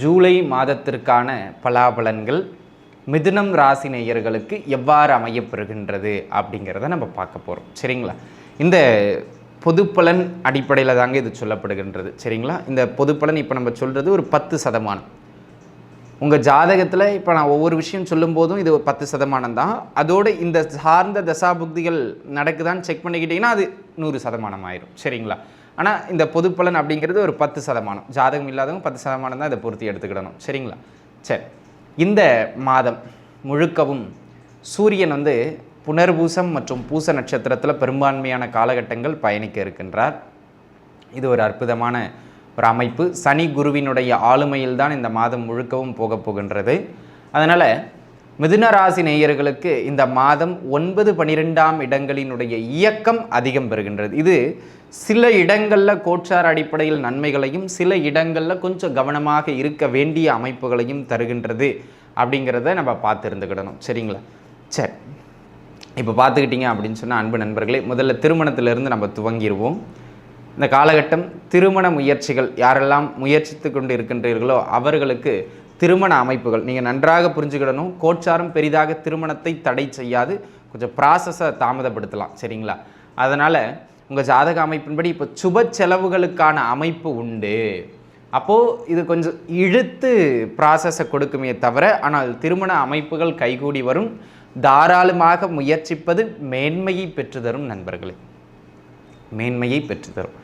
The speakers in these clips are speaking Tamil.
ஜூலை மாதத்திற்கான பலாபலன்கள் மிதுனம் ராசி நேயர்களுக்கு எவ்வாறு அமையப்பெறுகின்றது அப்படிங்கிறத நம்ம பார்க்க போகிறோம் சரிங்களா? இந்த பொதுப்பலன் அடிப்படையில் தாங்க இது சொல்லப்படுகின்றது. சரிங்களா? இந்த பொதுப்பலன் இப்போ நம்ம சொல்கிறது ஒரு பத்து சதமானம். உங்கள் ஜாதகத்தில் இப்போ நான் ஒவ்வொரு விஷயம் சொல்லும்போதும் இது ஒரு பத்து சதமானம் தான். அதோடு இந்த சார்ந்த தசாபுக்திகள் நடக்குதான்னு செக் பண்ணிக்கிட்டிங்கன்னா அது நூறு சதமானம் ஆயிரும். சரிங்களா? ஆனால் இந்த பொதுப்பலன் அப்படிங்கிறது ஒரு பத்து சதமானம். ஜாதகம் இல்லாதவங்க பத்து சதமானம் தான் இதை பொருத்தி எடுத்துக்கிடணும். சரிங்களா? சரி. இந்த மாதம் முழுக்கவும் சூரியன் வந்து புனர்பூசம் மற்றும் பூச நட்சத்திரத்தில் பெரும்பான்மையான காலகட்டங்கள் பயணிக்க இருக்கின்றார். இது ஒரு அற்புதமான ஒரு அமைப்பு. சனி குருவினுடைய ஆளுமையில் தான் இந்த மாதம் முழுக்கவும் போகப் போகின்றது. அதனால் மிதுனராசி நேயர்களுக்கு இந்த மாதம் ஒன்பது பனிரெண்டாம் இடங்களினுடைய இயக்கம் அதிகம் பெறுகின்றது. இது சில இடங்களில் கோச்சார் அடிப்படையில் நன்மைகளையும் சில இடங்களில் கொஞ்சம் கவனமாக இருக்க வேண்டிய அமைப்புகளையும் தருகின்றது அப்படிங்கிறத நம்ம பார்த்து இருந்துக்கிடணும் சரிங்களா? சரி. இப்போ பார்த்துக்கிட்டிங்க அப்படின்னு சொன்னால் அன்பு நண்பர்களே முதல்ல திருமணத்திலிருந்து நம்ம துவங்கிடுவோம் இந்த காலகட்டம் திருமண முயற்சிகள் யாரெல்லாம் முயற்சித்து கொண்டு இருக்கின்றீர்களோ அவர்களுக்கு திருமண அமைப்புகள். நீங்கள் நன்றாக புரிஞ்சுக்கிடணும். கோட்சாரம் பெரிதாக திருமணத்தை தடை செய்யாது. கொஞ்சம் ப்ராசஸை தாமதப்படுத்தலாம். சரிங்களா? அதனால் உங்கள் ஜாதக அமைப்பின்படி இப்போ சுப செலவுகளுக்கான அமைப்பு உண்டு. அப்போது இது கொஞ்சம் இழுத்து ப்ராசஸை கொடுக்குமே தவிர ஆனால் திருமண அமைப்புகள் கைகூடி வரும். தாராளமாக முயற்சிப்பது மேன்மையை பெற்றுதரும் நண்பர்களே. மேன்மையை பெற்றுத்தரும்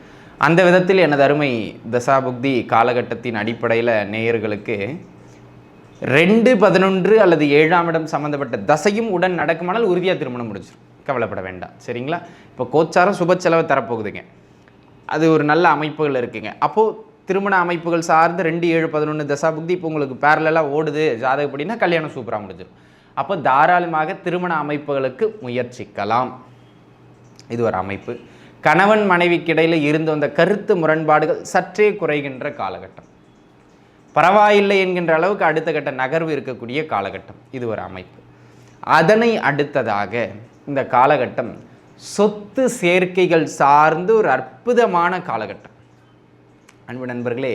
அந்த விதத்தில் எனது அருமை தசாபுக்தி காலகட்டத்தின் அடிப்படையில் நேயர்களுக்கு ரெண்டு பதினொன்று அல்லது ஏழாம் இடம் சம்மந்தப்பட்ட தசையும் உடன் நடக்குமானால் உறுதியாக திருமணம் முடிச்சிடும் கவலைப்பட வேண்டாம். சரிங்களா? இப்போ கோச்சாரம் சுப செலவை தரப்போகுதுங்க. அது ஒரு நல்ல அமைப்புகள் இருக்குங்க. அப்போது திருமண அமைப்புகள் சார்ந்து ரெண்டு ஏழு பதினொன்று தசாபுக்தி இப்போ உங்களுக்கு பேரலாக ஓடுது. ஜாதகப்படினா கல்யாணம் சூப்பராக முடிஞ்சிடும் அப்போ தாராளமாக திருமண அமைப்புகளுக்கு முயற்சிக்கலாம். இது ஒரு அமைப்பு. கணவன் மனைவிக்கு இடையில் இருந்து வந்த கருத்து முரண்பாடுகள் சற்றே குறைகின்ற காலகட்டம். பரவாயில்லை என்கின்ற அளவுக்கு அடுத்த கட்ட நகர்வு இருக்கக்கூடிய காலகட்டம். இது ஒரு அமைப்பு. அதனை அடுத்ததாக இந்த காலகட்டம் சொத்து சேர்க்கைகள் சார்ந்து ஒரு அற்புதமான காலகட்டம். அன்பு நண்பர்களே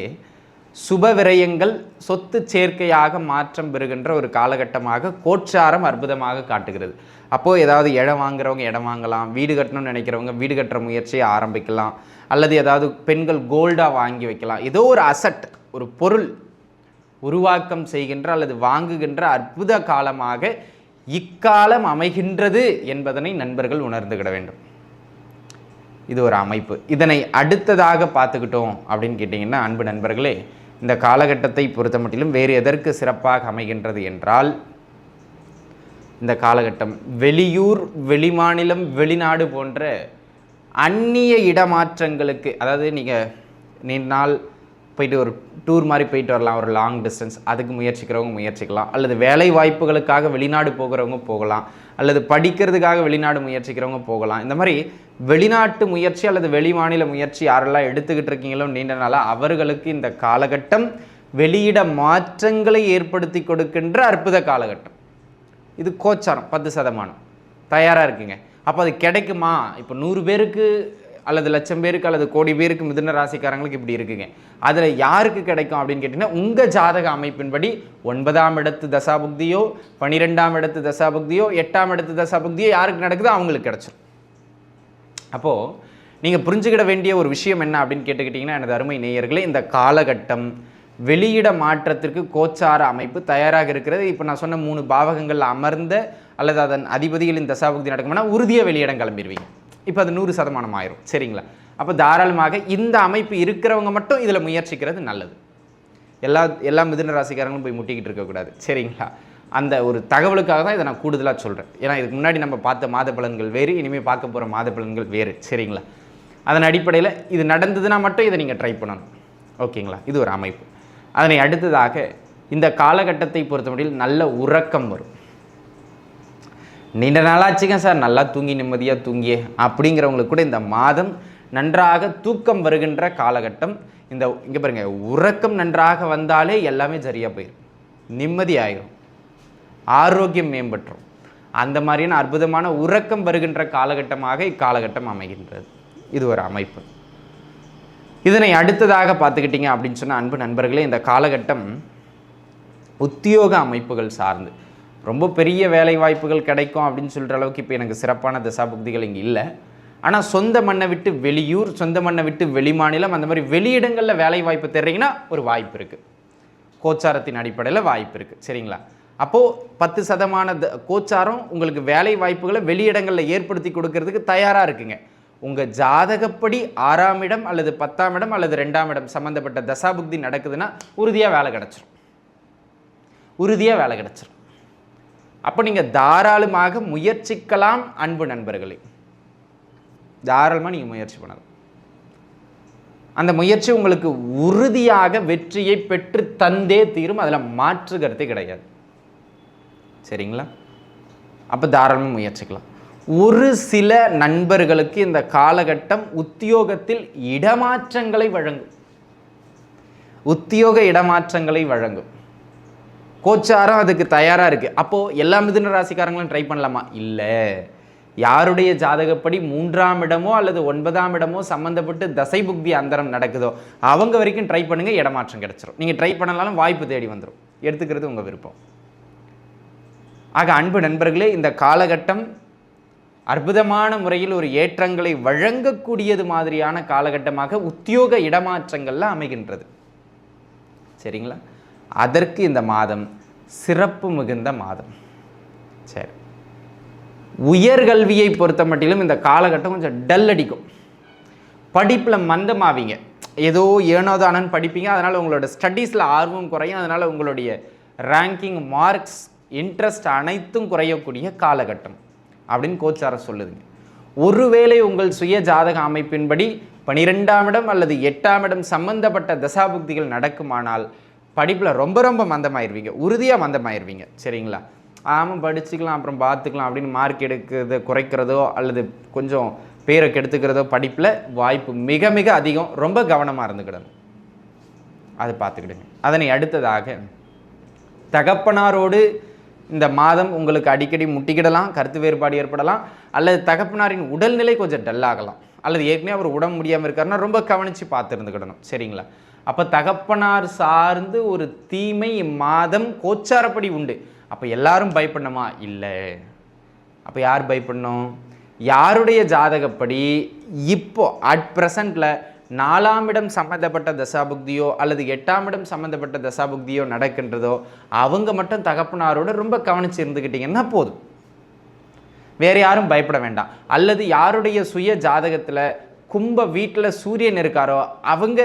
சுப விரயங்கள் சொத்து சேர்க்கையாக மாற்றம் பெறுகின்ற ஒரு காலகட்டமாக கோச்சாரம் அற்புதமாக காட்டுகிறது. அப்போது ஏதாவது இடம் வாங்குறவங்க இடம் வாங்கலாம் வீடு கட்டணும்னு நினைக்கிறவங்க வீடு கட்டுற முயற்சியை ஆரம்பிக்கலாம். அல்லது ஏதாவது பெண்கள் கோல்டாக வாங்கி வைக்கலாம். ஏதோ ஒரு அசட் ஒரு பொருள் உருவாக்கம் செய்கின்ற அல்லது வாங்குகின்ற அற்புத காலமாக இக்காலம் அமைகின்றது என்பதனை நண்பர்கள் உணர்ந்துகிட வேண்டும். இது ஒரு அமைப்பு. இதனை அடுத்ததாக பார்த்துக்கிட்டோம் அப்படின்னு கேட்டிங்கன்னா அன்பு நண்பர்களே இந்த காலகட்டத்தை பொறுத்த மட்டிலும் வேறு எதற்கு சிறப்பாக அமைகின்றது என்றால் இந்த காலகட்டம் வெளியூர் வெளிமாநிலம் வெளிநாடு போன்ற அந்நிய இடமாற்றங்களுக்கு அதாவது நீங்கள் நீண்ட நாள் போயிட்டு ஒரு டூர் மாதிரி போயிட்டு வரலாம் ஒரு லாங் டிஸ்டன்ஸ் அதுக்கு முயற்சிக்கிறவங்க முயற்சிக்கலாம். அல்லது வேலை வாய்ப்புகளுக்காக வெளிநாடு போகிறவங்க போகலாம். அல்லது படிக்கிறதுக்காக வெளிநாடு முயற்சிக்கிறவங்க போகலாம். இந்த மாதிரி வெளிநாட்டு முயற்சி அல்லது வெளிமாநில முயற்சி யாரெல்லாம் எடுத்துக்கிட்டு இருக்கீங்களோ நீண்ட நாளாக அவர்களுக்கு இந்த காலகட்டம் வெளியிட மாற்றங்களை ஏற்படுத்தி கொடுக்கின்ற அற்புத காலகட்டம். இது கோச்சாரம் பத்து சதமானம். தயாராக இருக்குங்க. அப்போ அது கிடைக்குமா? இப்போ நூறு பேருக்கு அல்லது லட்சம் பேருக்கு அல்லது கோடி பேருக்கு மிதுன ராசிக்காரங்களுக்கு இப்படி இருக்குங்க. அதில் யாருக்கு கிடைக்கும் அப்படின்னு கேட்டிங்கன்னா உங்கள் ஜாதக அமைப்பின்படி ஒன்பதாம் இடத்து தசாபுக்தியோ பனிரெண்டாம் இடத்து தசாபுக்தியோ எட்டாம் இடத்து தசாபுக்தியோ யாருக்கு நடக்குதோ அவங்களுக்கு கிடச்சிரும். அப்போது நீங்கள் புரிஞ்சுக்கிட வேண்டிய ஒரு விஷயம் என்ன அப்படின்னு கேட்டுக்கிட்டிங்கன்னா எனது அருமை நேயர்களே இந்த காலகட்டம் வெளியிட மாற்றத்திற்கு கோச்சார அமைப்பு தயாராக இருக்கிறது. இப்போ நான் சொன்ன மூணு பாவகங்கள் அமர்ந்த அல்லது அதன் அதிபதிகளின் தசாபுக்தி நடக்கும்னா உறுதியாக வெளியிடம் கிளம்பிடுவீங்க இப்போ அது நூறு சதமானம் ஆயிரும். சரிங்களா? அப்போ தாராளமாக இந்த அமைப்பு இருக்கிறவங்க மட்டும் இதில் முயற்சிக்கிறது நல்லது. எல்லா எல்லா மிதுன ராசிக்காரங்களும் போய் முட்டிக்கிட்டு இருக்கக்கூடாது சரிங்களா? அந்த ஒரு தகவலுக்காக தான் இதை நான் கூடுதலாக சொல்கிறேன் ஏன்னா இதுக்கு முன்னாடி நம்ம பார்த்த மாத பலன்கள் வேறு இனிமேல் பார்க்க போகிற மாத பலன்கள் வேறு. சரிங்களா? அதன் அடிப்படையில் இது நடந்ததுன்னா மட்டும் இதை நீங்கள் ட்ரை பண்ணணும். ஓகேங்களா? இது ஒரு அமைப்பு. அதனை அடுத்ததாக இந்த காலகட்டத்தை பொறுத்தமட்டில் நல்ல உறக்கம் வரும். நீண்ட நாளாச்சுங்க சார். நல்லா தூங்கி நிம்மதியாக தூங்கியே. அப்படிங்கிறவங்களுக்கு கூட இந்த மாதம் நன்றாக தூக்கம் வருகின்ற காலகட்டம் இந்த இங்கே பாருங்க உறக்கம் நன்றாக வந்தாலே எல்லாமே சரியாக போயிடும் நிம்மதி ஆயிரும். ஆரோக்கியம் மேம்பட்டுரும். அந்த மாதிரியான அற்புதமான உறக்கம் வருகின்ற காலகட்டமாக இக்காலகட்டம் அமைகின்றது. இது ஒரு அமைப்பு. இதனை அடுத்ததாக பார்த்துக்கிட்டிங்க அப்படின்னு சொன்ன அன்பு நண்பர்களே இந்த காலகட்டம் உத்தியோக அமைப்புகள் சார்ந்து. ரொம்ப பெரிய வேலை வாய்ப்புகள் கிடைக்கும் அப்படின்னு சொல்கிற அளவுக்கு இப்போ எனக்கு சிறப்பான தசாபுக்திகள் இங்கே இல்லை. ஆனால் சொந்த மண்ணை விட்டு வெளியூர் சொந்த மண்ணை விட்டு வெளிமாநிலம் அந்த மாதிரி வெளியிடங்களில் வேலை வாய்ப்பு தேடுறீங்கன்னா ஒரு வாய்ப்பு இருக்குது கோச்சாரத்தின் அடிப்படையில் வாய்ப்பு இருக்குது சரிங்களா? அப்போது பத்து சதமான த- கோச்சாரம் உங்களுக்கு வேலை வாய்ப்புகளை வெளியிடங்களில் ஏற்படுத்தி கொடுக்கறதுக்கு தயாராக இருக்குங்க. உங்கள் ஜாதகப்படி ஆறாம் இடம் அல்லது பத்தாம் இடம் அல்லது ரெண்டாம் இடம் சம்மந்தப்பட்ட தசாபுக்தி நடக்குதுன்னா உறுதியாக வேலை கிடச்சிரும். உறுதியாக வேலை கிடச்சிரும். அப்போ நீங்கள் தாராளமாக முயற்சிக்கலாம் அன்பு நண்பர்களே. தாராளமாக நீங்கள் முயற்சி பண்ணலாம். அந்த முயற்சி உங்களுக்கு உறுதியாக வெற்றியை பெற்று தந்தே தீரும் அதில் மாற்று கருத்தே கிடையாது. சரிங்களா? அப்போ தாராளமாக முயற்சிக்கலாம். ஒரு சில நண்பர்களுக்கு இந்த காலகட்டம் உத்தியோகத்தில் இடமாற்றங்களை வழங்கும். உத்தியோக இடமாற்றங்களை வழங்கும். கோச்சாரம் அதுக்கு தயாராக இருக்குது அப்போது எல்லா மிதுன ராசிக்காரங்களும் ட்ரை பண்ணலாமா? இல்லை. யாருடைய ஜாதகப்படி மூன்றாம் இடமோ அல்லது ஒன்பதாம் இடமோ சம்மந்தப்பட்டு தசை புக்தி அந்தரம் நடக்குதோ அவங்க வரைக்கும் ட்ரை பண்ணுங்கள் இடமாற்றம் கிடச்சிரும். நீங்கள் ட்ரை பண்ணலாலும் வாய்ப்பு தேடி வந்துடும் எடுத்துக்கிறது உங்கள் விருப்பம். ஆக அன்பு நண்பர்களே இந்த காலகட்டம் அற்புதமான முறையில் ஒரு ஏற்றங்களை வழங்கக்கூடியது மாதிரியான காலகட்டமாக உத்தியோக இடமாற்றங்கள்லாம் அமைகின்றது. சரிங்களா? அதற்கு இந்த மாதம் சிறப்பு மிகுந்த மாதம். சரி. உயர்கல்வியை பொறுத்த மட்டிலும் இந்த காலகட்டம் கொஞ்சம் டல் அடிக்கும். படிப்பில் மந்தமாவீங்க. ஏதோ ஏனோதானன்னு படிப்பீங்க அதனால் உங்களோட ஸ்டடீஸில் ஆர்வம் குறையும் அதனால் உங்களுடைய ரேங்கிங் மார்க்ஸ் இன்ட்ரெஸ்ட் அனைத்தும் குறையக்கூடிய காலகட்டம் அப்படின்னு கோச்சாரம் சொல்லுதுங்க. ஒருவேளை உங்கள் சுய ஜாதக அமைப்பின்படி பனிரெண்டாம் இடம் அல்லது எட்டாம் இடம் சம்பந்தப்பட்ட தசாபுக்திகள் நடக்குமானால் படிப்பில் ரொம்ப ரொம்ப மந்தமாயிருவீங்க. உறுதியாக மந்தமாயிருவீங்க. சரிங்களா? ஆமாம் படிச்சுக்கலாம் அப்புறம் பார்த்துக்கலாம் அப்படின்னு மார்க் எடுக்கிறது குறைக்கிறதோ அல்லது கொஞ்சம் பேரை கெடுத்துக்கிறதோ படிப்பில் வாய்ப்பு மிக மிக அதிகம். ரொம்ப கவனமாக இருந்துக்கிடணும். அதை பார்த்துக்கிடுங்க அதனை அடுத்ததாக தகப்பனாரோடு இந்த மாதம் உங்களுக்கு அடிக்கடி முட்டிக்கிடலாம் கருத்து வேறுபாடு ஏற்படலாம் அல்லது தகப்பனாரின் உடல்நிலை கொஞ்சம் டல்லாகலாம் அல்லது ஏற்கனவே அவர் உடம்பு முடியாமல் இருக்காருன்னா ரொம்ப கவனித்து பார்த்துருந்துக்கிடணும். சரிங்களா? அப்போ தகப்பனார் சார்ந்து ஒரு தீமை மாதம் கோச்சாரப்படி உண்டு. அப்போ எல்லாரும் பயப்படணுமா? இல்லை. அப்போ யார் பயப்படணும்? யாருடைய ஜாதகப்படி இப்போ அட் ப்ரெசண்டில் நாலாம் இடம் சம்மந்தப்பட்ட தசாபுக்தியோ அல்லது எட்டாம் இடம் சம்மந்தப்பட்ட தசாபுக்தியோ நடக்கின்றதோ அவங்க மட்டும் தகப்பனாரோட ரொம்ப கவனிச்சு இருந்துக்கிட்டீங்கன்னா போதும். வேறு யாரும் பயப்பட வேண்டாம். அல்லது யாருடைய சுய ஜாதகத்தில் கும்ப வீட்டில் சூரியன் இருக்காரோ அவங்க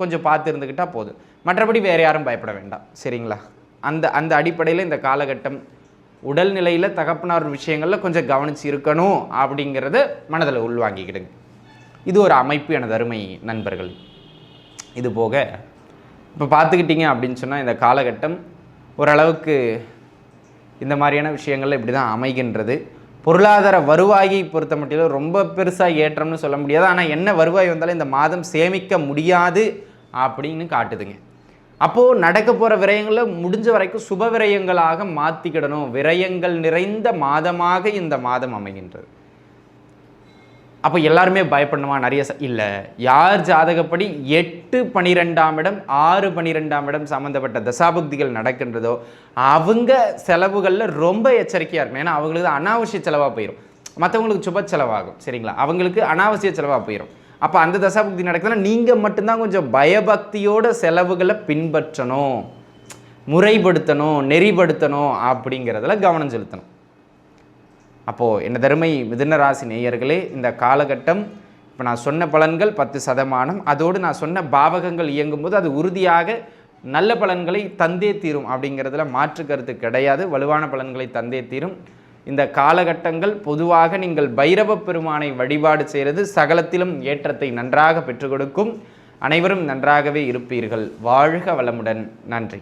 கொஞ்சம் பார்த்து இருந்துக்கிட்டால் போதும். மற்றபடி வேறு யாரும் பயப்பட வேண்டாம். சரிங்களா? அந்த அந்த அடிப்படையில் இந்த காலகட்டம் உடல்நிலையில் தகப்பனார் விஷயங்களில் கொஞ்சம் கவனிச்சு இருக்கணும் அப்படிங்கிறத மனதில் உள்வாங்கிக்கிடுங்க. இது ஒரு அமைப்பு எனது அருமை நண்பர்கள். இது போக இப்போ பார்த்துக்கிட்டிங்க அப்படின்னு சொன்னால் இந்த காலகட்டம் ஓரளவுக்கு இந்த மாதிரியான விஷயங்கள் இப்படி தான் அமைகின்றது. பொருளாதார வருவாயை பொறுத்த மட்டிலும் ரொம்ப பெருசாக ஏற்றம்னு சொல்ல முடியாது. ஆனால் என்ன வருவாய் வந்தாலும் இந்த மாதம் சேமிக்க முடியாது அப்படின்னு காட்டுதுங்க. அப்போது நடக்க போகிற விரயங்களை முடிஞ்ச வரைக்கும் சுப விரயங்களாக மாற்றிக்கிடணும் விரயங்கள் நிறைந்த மாதமாக இந்த மாதம் அமைகின்றது. அப்போ எல்லாருமே பயப்படணுமா? நிறைய இல்லை. யார் ஜாதகப்படி எட்டு பனிரெண்டாம் இடம் ஆறு பனிரெண்டாம் இடம் சம்மந்தப்பட்ட தசாபுக்திகள் நடக்கின்றதோ அவங்க செலவுகளில் ரொம்ப எச்சரிக்கையாக இருக்கணும். ஏன்னா அவங்களுக்கு அனாவசிய செலவாக போயிடும் மற்றவங்களுக்கு சுப செலவாகும் சரிங்களா? அவங்களுக்கு அனாவசிய செலவாக போயிடும் அப்போ அந்த தசாபுக்தி நடக்குதுன்னா நீங்கள் மட்டும்தான் கொஞ்சம் பயபக்தியோட செலவுகளை பின்பற்றணும் முறைப்படுத்தணும் நெறிப்படுத்தணும் அப்படிங்கிறதுல கவனம் செலுத்தணும். அப்போது என்ன தருமை மிதுன ராசி நேயர்களே இந்த காலகட்டம் இப்போ நான் சொன்ன பலன்கள் பத்து சதமானம். அதோடு நான் சொன்ன பாவகங்கள் இயங்கும்போது அது உறுதியாக நல்ல பலன்களை தந்தே தீரும் அப்படிங்கிறதுல மாற்று கருத்து கிடையாது. வலுவான பலன்களை தந்தே தீரும். இந்த காலகட்டங்கள் பொதுவாக நீங்கள் பைரவ பெருமானை வழிபாடு செய்கிறது சகலத்திலும் ஏற்றத்தை நன்றாக பெற்றுக் கொடுக்கும். அனைவரும் நன்றாகவே இருப்பீர்கள். வாழ்க வளமுடன். நன்றி.